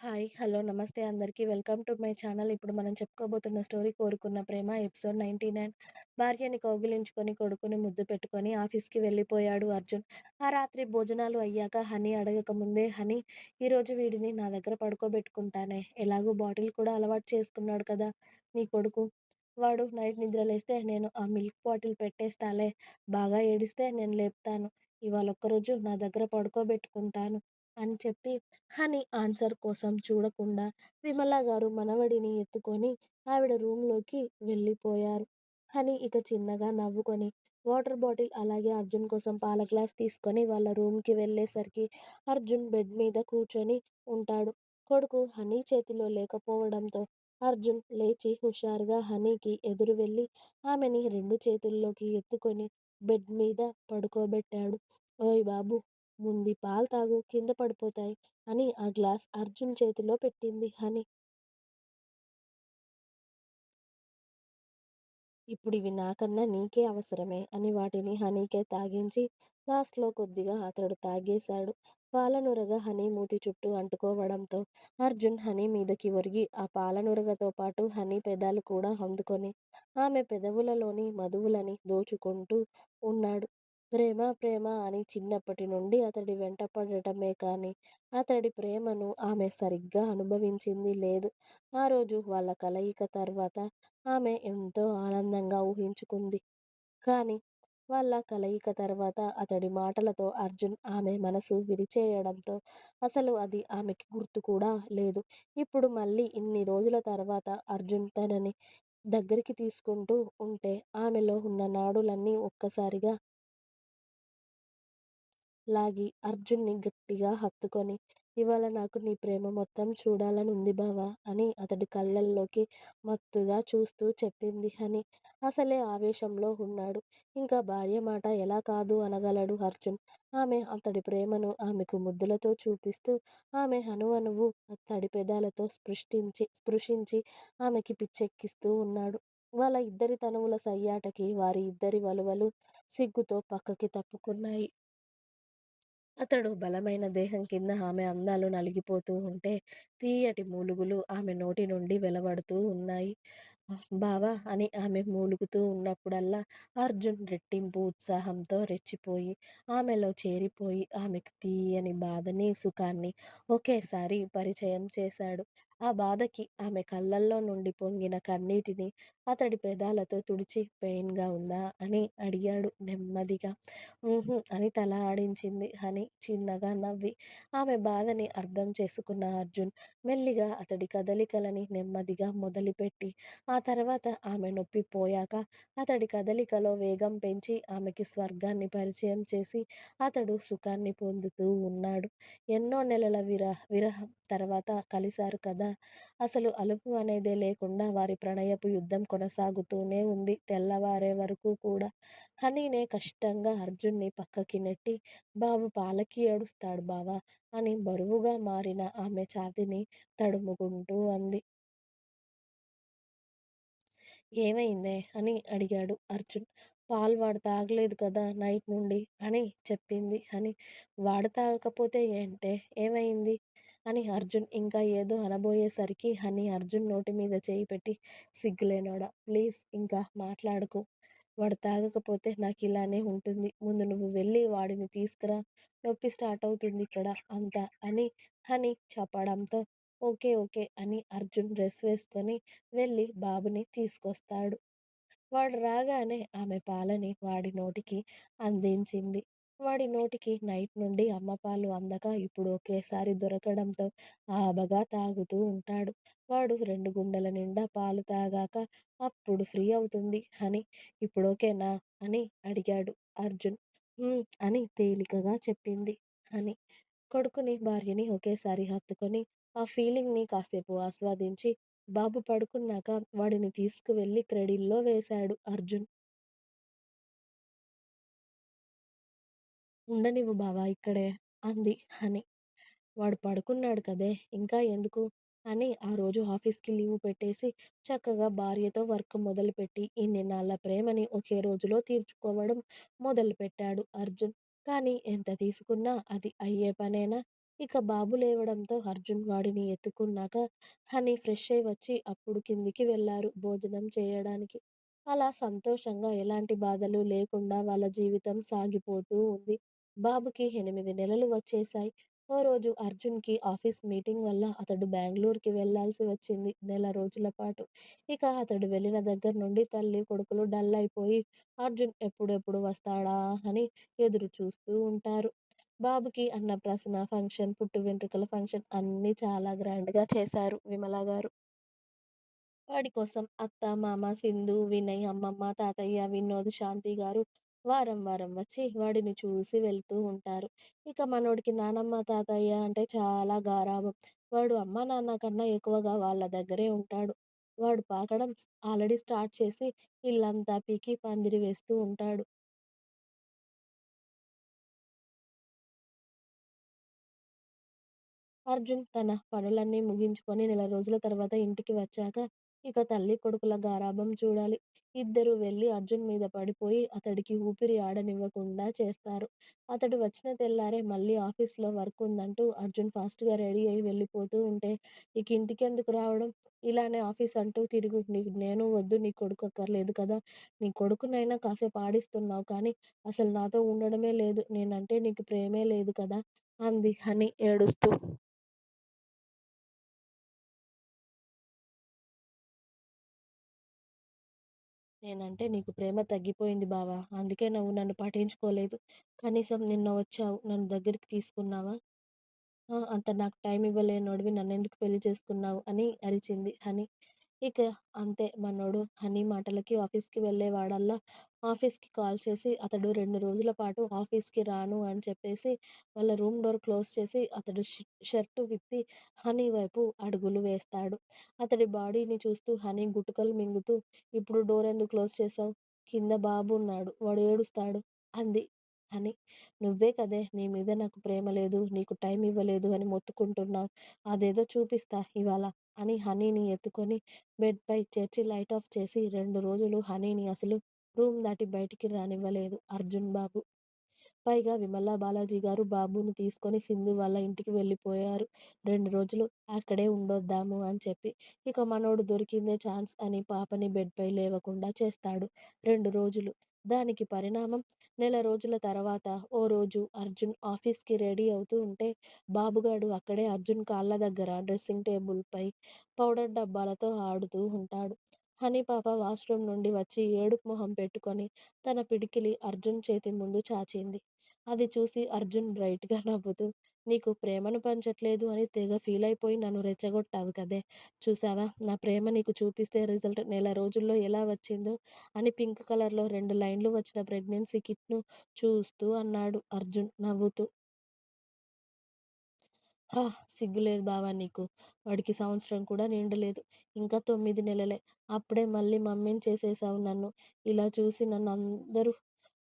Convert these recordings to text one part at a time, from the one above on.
Hi. Hello. నమస్తే అందరికీ. Welcome to my channel. ఇప్పుడు మనం చెప్పుకోబోతున్న స్టోరీ 'కోరుకున్న ప్రేమ' ఎపిసోడ్ 99 భార్యని కౌగిలించుకొని, కొడుకుని ముద్దు పెట్టుకొని ఆఫీస్‌కి వెళ్ళిపోయాడు అర్జున్. ఆ రాత్రి భోజనాలు అయ్యాక హనీ అడగకముందే హనీ ఈరోజు వీడిని నా దగ్గర పడుకోబెట్టుకుంటానే. ఎలాగూ బాటిల్ కూడా అలవాటు చేసుకున్నాడు కదా నీ కొడుకు. వాడు నైట్ నిద్రలేస్తే నేను ఆ మిల్క్ బాటిల్ పెట్టేస్తాలే. బాగా ఏడిస్తే నేను లేపుతాను. ఇవాళ ఒక్కరోజు నా దగ్గర పడుకోబెట్టుకుంటాను అని చెప్పి హనీ ఆన్సర్ కోసం చూడకుండా విమలగారు మనవడిని ఎత్తుకొని ఆవిడ రూంలోకి వెళ్ళిపోయారు. హనీ ఇక చిన్నగా నవ్వుకొని వాటర్ బాటిల్ అలాగే అర్జున్ కోసం పాల గ్లాస్ తీసుకొని వాళ్ళ రూమ్‌కి వెళ్ళేసరికి అర్జున్ బెడ్ మీద కూర్చొని ఉంటాడు. కొడుకు హనీ చేతిలో లేకపోవడంతో అర్జున్ లేచి హుషారుగా హనీకి ఎదురు వెళ్ళి ఆమెని రెండు చేతుల్లోకి ఎత్తుకొని బెడ్ మీద పడుకోబెట్టాడు. ఓయ్ బాబు ముందీ పాలు తాగు కింద పడిపోతాయి అని ఆ గ్లాస్ అర్జున్ చేతిలో పెట్టింది హనీ. ఇప్పుడివి నాకన్నా నీకే అవసరమే అని వాటిని హనీకే తాగించి లాస్ట్‌లో కొద్దిగా అతడు తాగేశాడు. పాలనురగ హనీ మూతి చుట్టూ అంటుకోవడంతో అర్జున్ హనీ మీదకి ఒరిగి ఆ పాలనురగతో పాటు హనీ పెదాలు కూడా అందుకొని ఆమె పెదవులలోని మధువులని దోచుకుంటూ ఉన్నాడు. ప్రేమ ప్రేమ అని చిన్నప్పటి నుండి అతడి వెంట పడటమే కానీ అతడి ప్రేమను ఆమె సరిగ్గా అనుభవించింది లేదు. ఆ రోజు వాళ్ళ కలయిక తర్వాత ఆమె ఎంతో ఆనందంగా ఊహించుకుంది. కానీ వాళ్ళ కలయిక తర్వాత అతడి మాటలతో అర్జున్ ఆమె మనసు విరిచేయడంతో అసలు అది ఆమెకి గుర్తు కూడా లేదు. ఇప్పుడు మళ్ళీ ఇన్ని రోజుల తర్వాత అర్జున్ తనని దగ్గరికి తీసుకుంటూ ఉంటే ఆమెలో ఉన్న నాడులన్నీ ఒక్కసారిగా లాగి అర్జున్ని గట్టిగా హత్తుకొని ఇవాళ నాకు నీ ప్రేమ మొత్తం చూడాలని ఉంది బావా అని అతడి కళ్ళల్లోకి మత్తుగా చూస్తూ చెప్పింది అని అసలే ఆవేశంలో ఉన్నాడు. ఇంకా భార్య మాట ఎలా కాదు అనగలడు అర్జున్. ఆమె అతడి ప్రేమను ఆమెకు ముద్దులతో చూపిస్తూ ఆమె అనువనువు అతడి పెదాలతో స్పృష్టించి స్పృశించి ఆమెకి పిచ్చెక్కిస్తూ ఉన్నాడు. వాళ్ళ ఇద్దరి తనువుల సయ్యాటకి వారి ఇద్దరి వలువలు సిగ్గుతో పక్కకి తప్పుకున్నాయి. అతడు బలమైన దేహం కింద ఆమె అందాలు నలిగిపోతూ ఉంటే తీయటి మూలుగులు ఆమె నోటి నుండి వెలువడుతూ ఉన్నాయి. బావా అని ఆమె మూలుగుతూ ఉన్నప్పుడల్లా అర్జున్ రెట్టింపు ఉత్సాహంతో రెచ్చిపోయి ఆమెలో చేరిపోయి ఆమెకు తీయని బాధని, సుఖాన్ని ఒకేసారి పరిచయం చేశాడు. ఆ బాధకి ఆమె కళ్ళల్లో నుండి పొంగిన కన్నీటిని అతడి పెదాలతో తుడిచి పెయిన్‌గా ఉందా అని అడిగాడు నెమ్మదిగా. అని తల ఆడించింది అని చిన్నగా నవ్వి. ఆమె బాధని అర్థం చేసుకున్న అర్జున్ మెల్లిగా అతడి కదలికలని నెమ్మదిగా మొదలుపెట్టి ఆ తర్వాత ఆమె నొప్పి పోయాక అతడి కదలికలో వేగం పెంచి ఆమెకి స్వర్గాన్ని పరిచయం చేసి అతడు సుఖాన్ని పొందుతూ ఉన్నాడు. ఎన్నో నెలల విరహ విరహం తర్వాత కలిశారు కదా! అసలు అలుపు అనేదే లేకుండా వారి ప్రణయపు యుద్ధం కొనసాగుతూనే ఉంది తెల్లవారే వరకు కూడా. హనీనే కష్టంగా అర్జున్ని పక్కకి నెట్టి బాబు పాలకి ఏడుస్తాడు బావా అని బరువుగా మారిన ఆమె ఛాతిని తడుముకుంటూ అంది. ఏమైందే? అని అడిగాడు అర్జున్. పాలు వాడు తాగలేదు కదా నైట్ నుండి అని చెప్పింది అని వాడు తాగకపోతే ఏంటే ఏమైంది? అని అర్జున్ ఇంకా ఏదో అనబోయేసరికి హనీ అర్జున్ నోటిమీద చేయి పెట్టి సిగ్గులేనోడా! ప్లీజ్ ఇంక మాట్లాడకు. వాడు తాగకపోతే నాకిలానే ఉంటుంది. ముందు నువ్వు వెళ్ళి వాడిని తీసుకురా. నొప్పి స్టార్ట్ అవుతుందిక్కడ అంతా అని హనీ చెప్పడంతో ఓకే ఓకే అని అర్జున్ డ్రెస్ వేసుకొని వెళ్ళి బాబుని తీసుకొస్తాడు. వాడు రాగానే ఆమె పాలని వాడి నోటికి అందించింది. వాడి నోటికి నైట్ నుండి అమ్మ పాలు అందక ఇప్పుడు ఒకేసారి దొరకడంతో ఆబగా తాగుతూ ఉంటాడు. వాడు రెండు గుండెల నిండా పాలు తాగాక అప్పుడు ఫ్రీ అవుతుంది హనీ. ఇప్పుడోకేనా? అని అడిగాడు అర్జున్. హ్మ్ అని తేలికగా చెప్పింది హనీ. కొడుకుని, భార్యని ఒకేసారి హత్తుకొని ఆ ఫీలింగ్‌ని కాసేపు ఆస్వాదించి బాబు పడుకున్నాక వాడిని తీసుకువెళ్ళి క్రెడిల్లో వేశాడు అర్జున్. ఉండనివ్వు బావా ఇక్కడే అంది హని. వాడు పడుకున్నాడు కదే ఇంకా ఎందుకు? అని ఆ రోజు ఆఫీస్‌కి లీవ్ పెట్టేసి చక్కగా భార్యతో వర్క్ మొదలుపెట్టి ఇన్ని నాళ్ళ ప్రేమని ఒకే రోజులో తీర్చుకోవడం మొదలుపెట్టాడు అర్జున్. కానీ ఎంత తీసుకున్నా అది అయ్యే పనేనా? ఇక బాబు లేవడంతో అర్జున్ వాడిని ఎత్తుకున్నాక హనీ ఫ్రెష్ అయి వచ్చి అప్పుడు కిందికి వెళ్ళారు భోజనం చేయడానికి. అలా సంతోషంగా ఎలాంటి బాధలు లేకుండా వాళ్ళ జీవితం సాగిపోతూ ఉంది. బాబుకి ఎనిమిది నెలలు వచ్చేశాయి. ఓ రోజు అర్జున్‌కి ఆఫీస్ మీటింగ్ వల్ల అతడు బెంగళూరుకి వెళ్ళాల్సి వచ్చింది నెల రోజుల పాటు. ఇక అతడు వెళ్ళిన దగ్గర నుండి తల్లి, కొడుకులు డల్ అయిపోయి అర్జున్ ఎప్పుడెప్పుడు వస్తాడా అని ఎదురు చూస్తూ ఉంటారు. బాబుకి అన్నప్రాసన ఫంక్షన్, పుట్టు వెంట్రుకల ఫంక్షన్ అన్నీ చాలా గ్రాండ్‌గా చేశారు విమల గారు. వాడి కోసం అత్త, మామ, సింధు, వినయ్, అమ్మమ్మ, తాతయ్య, వినోద్, శాంతి గారు వారం వారం వచ్చి వాడిని చూసి వెళ్తూ ఉంటారు. ఇక మనోడికి నానమ్మ, తాతయ్య అంటే చాలా గారాబం. వాడు అమ్మ నాన్న కన్నా ఎక్కువగా వాళ్ళ దగ్గరే ఉంటాడు. వాడు పాకడం ఆల్రెడీ స్టార్ట్ చేసి ఇల్లంతా పీకి పందిరి వేస్తూ ఉంటాడు. అర్జున్ తన పనులన్నీ ముగించుకొని నెల రోజుల తర్వాత ఇంటికి వచ్చాక ఇక తల్లి కొడుకుల గారాభం చూడాలి. ఇద్దరు వెళ్ళి అర్జున్ మీద పడిపోయి అతడికి ఊపిరి ఆడనివ్వకుండా చేస్తారు. అతడు వచ్చిన తెల్లారే మళ్ళీ ఆఫీస్‌లో వర్క్ ఉందంటూ అర్జున్ ఫాస్ట్‌గా రెడీ అయి వెళ్ళిపోతూ ఉంటే ఇక ఇంటికెందుకు రావడం? ఇలానే ఆఫీస్ అంటూ తిరుగు. నీకు నేను వద్దు నీ కొడుకు అక్కర్లేదు కదా! నీ కొడుకునైనా కాసేపు ఆడిస్తున్నావు కానీ అసలు నాతో ఉండడమే లేదు. నేనంటే నీకు ప్రేమే లేదు కదా! అంది హని ఏడుస్తూ. నేనంటే నీకు ప్రేమ తగ్గిపోయింది బావా! అందుకే నువ్వు నన్ను పట్టించుకోలేదు. కనీసం నిన్న వచ్చావు. నన్ను దగ్గరికి తీసుకున్నావా? అంత నాకు టైం ఇవ్వలేనోడివి నన్నెందుకు పెళ్ళి చేసుకున్నావు? అని అరిచింది హనీ. ఇక అంతే మనోడు హనీ మాటలకి ఆఫీస్‌కి వెళ్ళేవాడల్లా ఆఫీస్‌కి కాల్ చేసి అతడు 2 రోజుల పాటు ఆఫీస్‌కి రాను అని చెప్పేసి వాళ్ళ రూమ్ డోర్ క్లోజ్ చేసి అతడు షి షర్టు విప్పి హనీ వైపు అడుగులు వేస్తాడు. అతడి బాడీని చూస్తూ హనీ గుటకలు మింగుతూ ఇప్పుడు డోర్ ఎందుకు క్లోజ్ చేశావు? కింద బాబు ఉన్నాడు. వాడు ఏడుస్తాడు అంది హనీ. నువ్వే కదే నీ మీద నాకు ప్రేమ లేదు, నీకు టైం ఇవ్వలేదు అని మొత్తుకుంటున్నావు. అదేదో చూపిస్తా ఇవాళ అని హనీని ఎత్తుకొని బెడ్‌పై చేర్చి లైట్ ఆఫ్ చేసి రెండు రోజులు హనీని అసలు రూమ్ దాటి బయటికి రానివ్వలేదు అర్జున్ బాబు. పైగా విమల బాలాజీ గారు బాబుని తీసుకొని సింధు వాళ్ళ ఇంటికి వెళ్ళిపోయారు. రెండు రోజులు అక్కడే ఉండొద్దాము అని చెప్పి. ఇక మనోడు దొరికిందే ఛాన్స్ అని పాపని బెడ్‌పై లేవకుండా చేస్తాడు రెండు రోజులు. దానికి పరిణామం నెల రోజుల తర్వాత ఓ రోజు అర్జున్ ఆఫీస్‌కి రెడీ అవుతూ ఉంటే బాబుగాడు అక్కడే అర్జున్ కాళ్ళ దగ్గర డ్రెస్సింగ్ టేబుల్‌పై పౌడర్ డబ్బాలతో ఆడుతూ ఉంటాడు. హనీ పాప వాష్‌రూమ్ నుండి వచ్చి ఏడుపు మొహం పెట్టుకొని తన పిడికిలి అర్జున్ చేతి ముందు చాచింది. అది చూసి అర్జున్ బ్రైట్‌గా నవ్వుతూ నీకు ప్రేమను పంచట్లేదు అని తెగ ఫీల్ అయిపోయి నన్ను రెచ్చగొట్టావు కదే! చూసావా నా ప్రేమ నీకు చూపిస్తే రిజల్ట్ నెల రోజుల్లో ఎలా వచ్చిందో అని పింక్ కలర్‌లో రెండు లైన్లు వచ్చిన ప్రెగ్నెన్సీ కిట్‌ను చూస్తూ అన్నాడు అర్జున్ నవ్వుతూ. హా! సిగ్గులేదు బావా నీకు. వాడికి సంవత్సరం కూడా నిండలేదు. ఇంకా 9 నెలలే. అప్పుడే మళ్ళీ మమ్మీని చేసేశావు నన్ను. ఇలా చూసి నన్ను అందరూ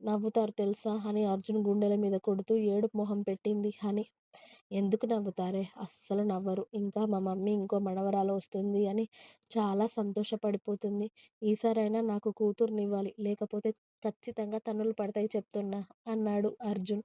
నవ్వుతారు తెలుసా అని అర్జున్ గుండెల మీద కొడుతూ ఏడుపు మొహం పెట్టింది అని ఎందుకు నవ్వుతారే? అస్సలు నవ్వరు. ఇంకా మా మమ్మీ ఇంకో మనవరాలు వస్తుంది అని చాలా సంతోషపడిపోతుంది. ఈసారైనా నాకు కూతుర్నివ్వాలి. లేకపోతే ఖచ్చితంగా తన్నులు పడతాయి చెప్తున్నా అన్నాడు అర్జున్.